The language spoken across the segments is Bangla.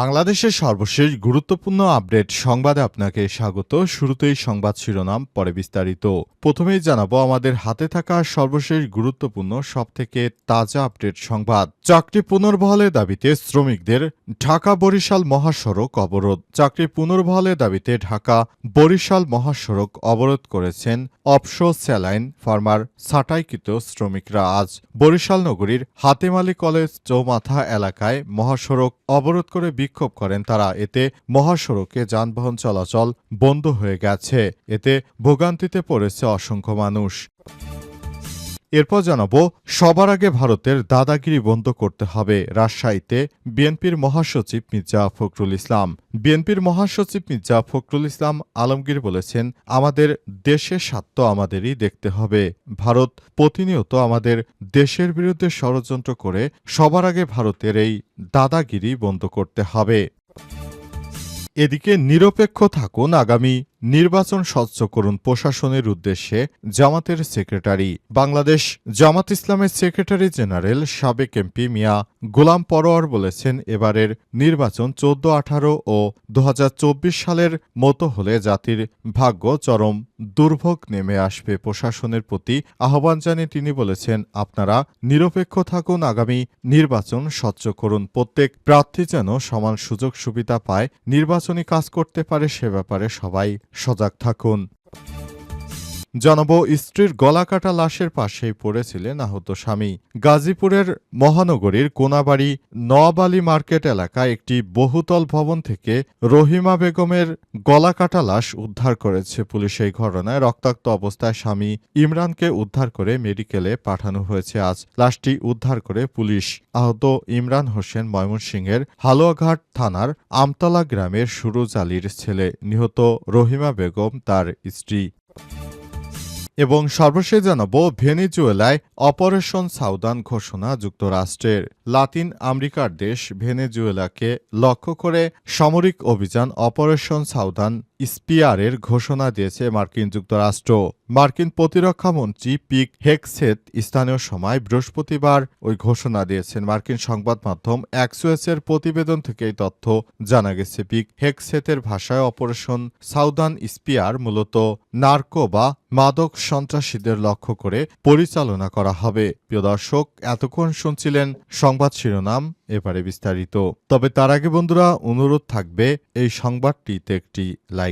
বাংলাদেশের সর্বশেষ গুরুত্বপূর্ণ আপডেট সংবাদে আপনাকে স্বাগত। শুরুতেই সংবাদ শিরোনাম, পরে বিস্তারিত। প্রথমেই জানাব, আমাদের হাতে থাকা সর্বশেষ গুরুত্বপূর্ণ, সবথেকে তাজা আপডেট সংবাদ। চাকরি পুনর্বহালের দাবিতে শ্রমিকদের ঢাকা বরিশাল মহাসড়ক অবরোধ। চাকরি পুনর্বহালের দাবিতে ঢাকা বরিশাল মহাসড়ক অবরোধ করেছেন অপসো স্যালাইন ফার্মার ছাঁটাইকৃত শ্রমিকরা। আজ বরিশাল নগরীর হাতেমালি কলেজ চৌমাথা এলাকায় মহাসড়ক অবরোধ করে বিক্ষোভ করেন তারা। এতে মহাসড়কে যানবাহন চলাচল বন্ধ হয়ে গেছে। এতে ভোগান্তিতে পড়েছে অসংখ্য মানুষ। এরপর জানাব, সবার আগে ভারতের দাদাগিরি বন্ধ করতে হবে রাজশাহীতে বিএনপির মহাসচিব মির্জা ফখরুল ইসলাম। বিএনপির মহাসচিব মির্জা ফখরুল ইসলাম আলমগীর বলেছেন, আমাদের দেশের স্বার্থ আমাদেরই দেখতে হবে। ভারত প্রতিনিয়ত আমাদের দেশের বিরুদ্ধে ষড়যন্ত্র করে সবার আগে ভারতের এই দাদাগিরি বন্ধ করতে হবে। এদিকে নিরপেক্ষ থাকুন আগামী নির্বাচন স্বচ্ছ করুন প্রশাসনের উদ্দেশ্যে, জামাতের সেক্রেটারি। বাংলাদেশ জামাত ইসলামের সেক্রেটারি জেনারেল সাবেক এমপি মিয়া গোলাম পরোয়ার বলেছেন, এবারের নির্বাচন চোদ্দ, আঠারো ও দু হাজার চব্বিশ সালের মতো হলে জাতির ভাগ্য চরম দুর্ভোগ নেমে আসবে প্রশাসনের প্রতি আহ্বান জানিয়ে তিনি বলেছেন, আপনারা নিরপেক্ষ থাকুন, আগামী নির্বাচন স্বচ্ছ করুন। প্রত্যেক প্রার্থী যেন সমান সুযোগ সুবিধা পায়, নির্বাচনী কাজ করতে পারে সে ব্যাপারে সবাই সজাগ থাকুন। জানাব স্ত্রীর গলাকাটা লাশের পাশেই পড়েছিলেন আহত স্বামী। গাজীপুরের মহানগরীর কোনাবাড়ি নোয়াবালি মার্কেট এলাকায় একটি বহুতল ভবন থেকে রহিমা বেগমের গলাকাটা লাশ উদ্ধার করেছে পুলিশ। এই ঘটনায় রক্তাক্ত অবস্থায় স্বামী ইমরানকে উদ্ধার করে মেডিকেলে পাঠানো হয়েছে। আজ লাশটি উদ্ধার করে পুলিশ। আহত ইমরান হোসেন ময়মনসিংহের হালুয়াঘাট থানার আমতলা গ্রামের সুরুজ আলীর ছেলে। নিহত রহিমা বেগম তার স্ত্রী। এবং সর্বশেষ জানাব, ভেনেজুয়েলায় অপারেশন সাউদান ঘোষণা যুক্তরাষ্ট্রের। লাতিন আমেরিকার দেশ ভেনেজুয়েলাকে লক্ষ্য করে সামরিক অভিযান অপারেশন সাউদান স্পিয়ারের ঘোষণা দিয়েছে মার্কিন যুক্তরাষ্ট্র। মার্কিন প্রতিরক্ষা মন্ত্রী পিক হেকসেত স্থানীয় সময় বৃহস্পতিবার ওই ঘোষণা দিয়েছেন। মার্কিন সংবাদ মাধ্যম অ্যাক্সুয়েসের প্রতিবেদন থেকে এই তথ্য জানা গেছে। পিক হেকসেতের ভাষায় অপারেশন সাউদান স্পিয়ার মূলত নার্কো বা মাদক সন্ত্রাসীদের লক্ষ্য করে পরিচালনা করা হবে। প্রিয় দর্শক, এতক্ষণ শুনছিলেন সংবাদ শিরোনাম, এবারে বিস্তারিত। তবে তার আগে বন্ধুরা, অনুরোধ থাকবে এই সংবাদটিতে একটি লাইক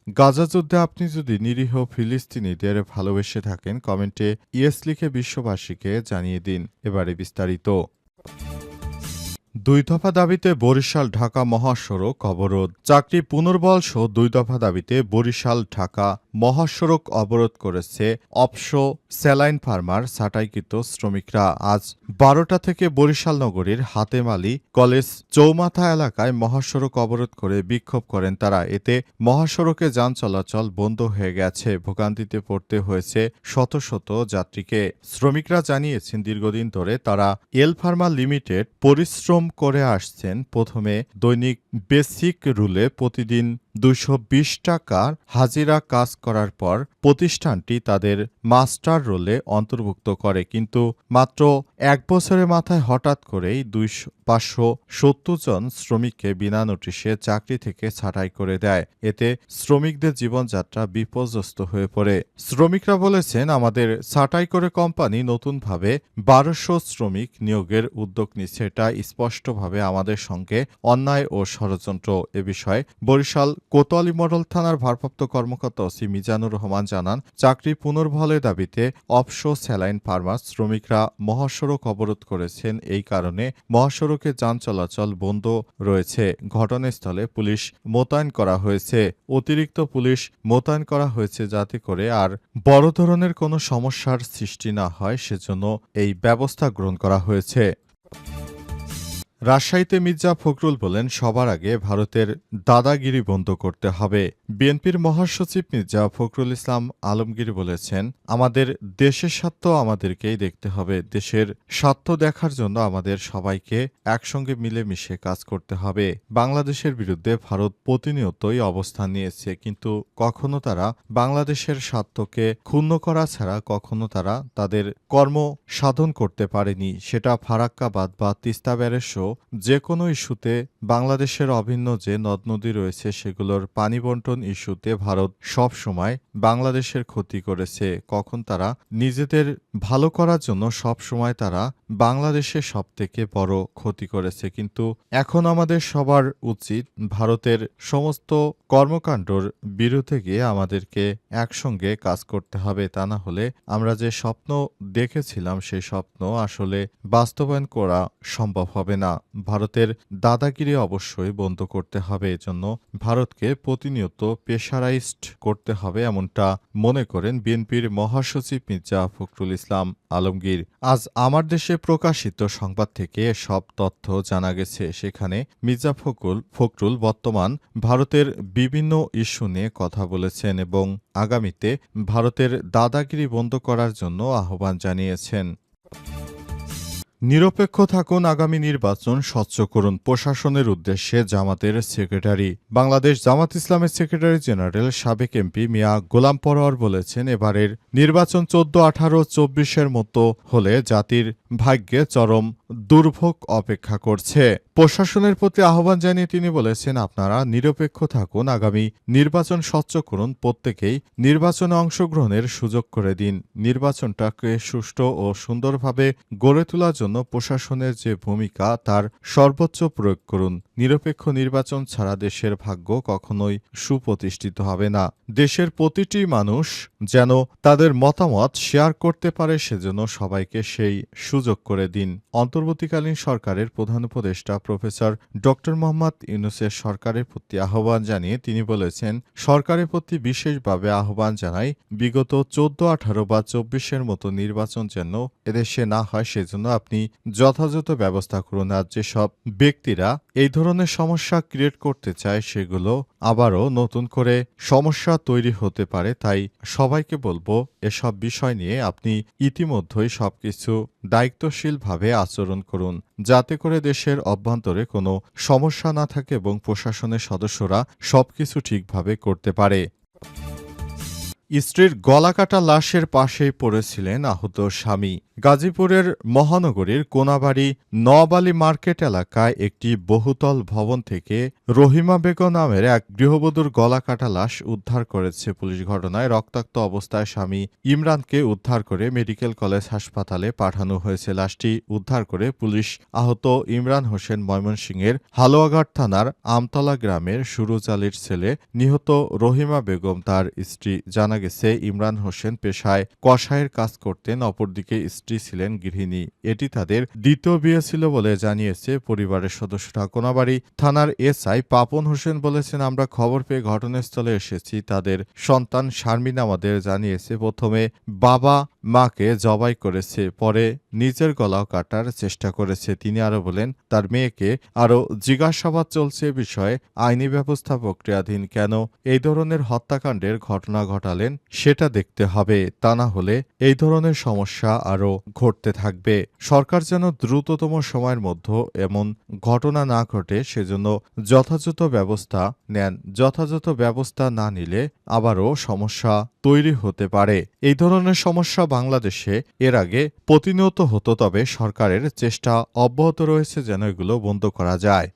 গাজা যুদ্ধে আপনি যদি নিরীহ ফিলিস্তিনিদের ভালোবেসে থাকেন, কমেন্টে ইয়েস লিখে বিশ্ববাসীকে জানিয়ে দিন। এবারে বিস্তারিত। দুই দফা দাবিতে বরিশাল, ঢাকা মহাসড়ক অবরোধ। চাকরি পুনর্বল সহ দুই দফা দাবিতে বরিশাল, ঢাকা মহাসড়ক অবরোধ করেছে অপসো স্যালাইন ফার্মার ছাঁটাইকৃত শ্রমিকরা। আজ বারোটা থেকে বরিশাল নগরীর হাতেমালি কলেজ চৌমাথা এলাকায় মহাসড়ক অবরোধ করে বিক্ষোভ করেন তারা। এতে মহাসড়কে যান চলাচল বন্ধ হয়ে গেছে। ভোগান্তিতে পড়তে হয়েছে শত শত যাত্রীকে। শ্রমিকরা জানিয়েছেন, দীর্ঘদিন ধরে তারা এল ফার্মা লিমিটেড পরিশ্রম করে আসছেন। প্রথমে দৈনিক বেসিক রুলে প্রতিদিন দুশো টাকার হাজিরা কাজ করার পর প্রতিষ্ঠানটি তাদের মাস্টার রোলে অন্তর্ভুক্ত করে। কিন্তু মাত্র এক বছরের মাথায় হঠাৎ করেই দুইশো পাঁচশো সত্তর জন শ্রমিককে বিনা নোটিশে চাকরি থেকে ছাঁটাই করে দেয়। এতে শ্রমিকদের জীবনযাত্রা বিপর্যস্ত হয়ে পড়ে। শ্রমিকরা বলেছেন, আমাদের ছাঁটাই করে কোম্পানি নতুনভাবে বারোশো শ্রমিক নিয়োগের উদ্যোগ নিচ্ছে। এটা স্পষ্টভাবে আমাদের সঙ্গে অন্যায় ও ষড়যন্ত্র। এ বিষয়ে বরিশাল কোতোয়ালি মডেল থানার ভারপ্রাপ্ত কর্মকর্তা ওসি মিজানুর রহমান জানান, চাকরি পুনর্বহলের দাবিতে অপসো স্যালাইন ফার্মার শ্রমিকরা মহাসড়ক অবরোধ করেছেন। এই কারণে মহাসড়কে যান চলাচল বন্ধ রয়েছে। ঘটনাস্থলে পুলিশ মোতায়েন করা হয়েছে। অতিরিক্ত পুলিশ মোতায়েন করা হয়েছে যাতে করে আর বড় ধরনের কোনো সমস্যার সৃষ্টি না হয়, সেজন্য এই ব্যবস্থা গ্রহণ করা হয়েছে। রাজশাহীতে মির্জা ফখরুল বলেন সবার আগে ভারতের দাদাগিরি বন্ধ করতে হবে। বিএনপির মহাসচিব মির্জা ফখরুল ইসলাম আলমগীর বলেছেন, আমাদের দেশের স্বার্থ আমাদেরকেই দেখতে হবে। দেশের স্বার্থ দেখার জন্য আমাদের সবাইকে একসঙ্গে মিলেমিশে কাজ করতে হবে। বাংলাদেশের বিরুদ্ধে ভারত প্রতিনিয়তই অবস্থান নিয়েছে, কিন্তু কখনো তারা বাংলাদেশের স্বার্থকে ক্ষুণ্ণ করা ছাড়া কখনো তারা তাদের কর্ম সাধন করতে পারেনি। সেটা ফারাক্কাবাদ বা তিস্তা ব্যারেজ সহ যে কোনো ইস্যুতে বাংলাদেশের অভিন্ন যে নদ নদী রয়েছে, সেগুলোর পানি বন্টন ইস্যুতে ভারত সব সময় বাংলাদেশের ক্ষতি করেছে। কখন তারা নিজেদের ভালো করার জন্য সব সময় তারা বাংলাদেশের সব থেকে বড় ক্ষতি করেছে। কিন্তু এখন আমাদের সবার উচিত ভারতের সমস্ত কর্মকাণ্ডর বিরুদ্ধে গিয়ে আমাদেরকে একসঙ্গে কাজ করতে হবে। তা না হলে আমরা যে স্বপ্ন দেখেছিলাম সেই স্বপ্ন আসলে বাস্তবায়ন করা সম্ভব হবে না। ভারতের দাদাগিরি অবশ্যই বন্ধ করতে হবে। এজন্য ভারতকে প্রতিনিয়ত পেশারাইজড করতে হবে এমনটা মনে করেন বিএনপির মহাসচিব মির্জা ফখরুল ইসলাম আলমগীর। আজ আমার দেশে প্রকাশিত সংবাদ থেকে সব তথ্য জানা গেছে। সেখানে মির্জা ফখরুল ফখরুল বর্তমান ভারতের বিভিন্ন ইস্যু নিয়ে কথা বলেছেন এবং আগামীতে ভারতের দাদাগিরি বন্ধ করার জন্য আহ্বান জানিয়েছেন। নিরপেক্ষ থাকুন, আগামী নির্বাচন স্বচ্ছ করুন প্রশাসনের উদ্দেশ্যে জামাতের সেক্রেটারি। বাংলাদেশ জামাত ইসলামের সেক্রেটারি জেনারেল সাবেক এমপি মিয়া গোলাম পরোয়ার বলেছেন, এবারের নির্বাচন চোদ্দ আঠারো চব্বিশের মতো হলে জাতির ভাগ্যে চরম দুর্ভোগ অপেক্ষা করছে। প্রশাসনের প্রতি আহ্বান জানিয়ে তিনি বলেছেন, আপনারা নিরপেক্ষ থাকুন, আগামী নির্বাচন স্বচ্ছ করুন, প্রত্যেকেই নির্বাচনে অংশগ্রহণের সুযোগ করে দিন। নির্বাচনটাকে সুষ্ঠু ও সুন্দরভাবে গড়ে তোলার জন্য প্রশাসনের যে ভূমিকা, তার সর্বোচ্চ প্রয়োগ করুন। নিরপেক্ষ নির্বাচন ছাড়া দেশের ভাগ্য কখনোই সুপ্রতিষ্ঠিত হবে না। দেশের প্রতিটি মানুষ যেন তাদের মতামত শেয়ার করতে পারে সেজন্য সবাইকে সেই সুযোগ করে দিন। অন্তর্বর্তীকালীন সরকারের প্রধান উপদেষ্টা প্রফেসর ড. মোহাম্মদ ইউনুসের সরকারের প্রতি আহ্বান জানিয়ে তিনি বলেছেন, সরকারের প্রতি বিশেষভাবে আহ্বান জানাই বিগত চোদ্দ, আঠারো বা চব্বিশের মতো নির্বাচন যেন এদেশে না হয়, সেজন্য আপনি যথাযথ ব্যবস্থা করুন। আর যেসব ব্যক্তিরা এই ধরনের সমস্যা ক্রিয়েট করতে চায় সেগুলো আবারও নতুন করে সমস্যা তৈরি হতে পারে। তাই সবাইকে বলব, এসব বিষয় নিয়ে আপনি ইতিমধ্যেই সবকিছু দায়িত্বশীলভাবে আচরণ করুন। যাতে করে দেশের অভ্যন্তরে কোনো সমস্যা না থাকে এবং প্রশাসনের সদস্যরা সবকিছু ঠিকভাবে করতে পারে। স্ত্রীর গলাকাটা লাশের পাশেই পড়েছিলেন আহত স্বামী। গাজীপুরের মহানগরীর কোনাবাড়ি নবালি মার্কেট এলাকায় একটি বহুতল ভবন থেকে রহিমা বেগম নামের এক গৃহবধূর গলাকাটা লাশ উদ্ধার করেছে পুলিশ ঘটনায় রক্তাক্ত অবস্থায় স্বামী ইমরানকে উদ্ধার করে মেডিকেল কলেজ হাসপাতালে পাঠানো হয়েছে। লাশটি উদ্ধার করে পুলিশ আহত ইমরান হোসেন ময়মনসিংহের হালুয়াঘাট থানার আমতলা গ্রামের সুরুজ আলীর ছেলে নিহত রহিমা বেগম তার স্ত্রী জানা গেছে, ইমরান হোসেন পেশায় কষায়ের কাজ করতেন, অপরদিকে স্ত্রী ছিলেন গৃহিণী। এটি তাদের দ্বিতীয় বিয়ে ছিল বলে জানিয়েছে পরিবারের সদস্যরা। কোনাবাড়ি থানার এসআই পাপন হোসেন বলেছেন, আমরা খবর পেয়ে ঘটনাস্থলে এসেছি। তাদের সন্তান শারমিন আমাদের জানিয়েছে, প্রথমে বাবা মাকে জবাই করেছে, পরে নিজের গলাও কাটার চেষ্টা করেছে। তিনি আরও বলেন, তার মেয়েকে আরও জিজ্ঞাসাবাদ চলছে বিষয়ে আইনি ব্যবস্থা প্রক্রিয়াধীন কেন? এই ধরনের হত্যাকাণ্ডের ঘটনা ঘটালেন, সেটা দেখতে হবে। তা না হলে এই ধরনের সমস্যা আরও ঘটতে থাকবে। সরকার যেন দ্রুততম সময়ের মধ্যে এমন ঘটনা না ঘটে, সেজন্য যথাযথ ব্যবস্থা নেন। যথাযথ ব্যবস্থা না নিলে আবারও সমস্যা তৈরি হতে পারে। এই ধরনের সমস্যা বাংলাদেশে এর আগে প্রতিনিয়ত হতো, তবে সরকারের চেষ্টা অব্যাহত রয়েছে যেন এগুলো বন্ধ করা যায়।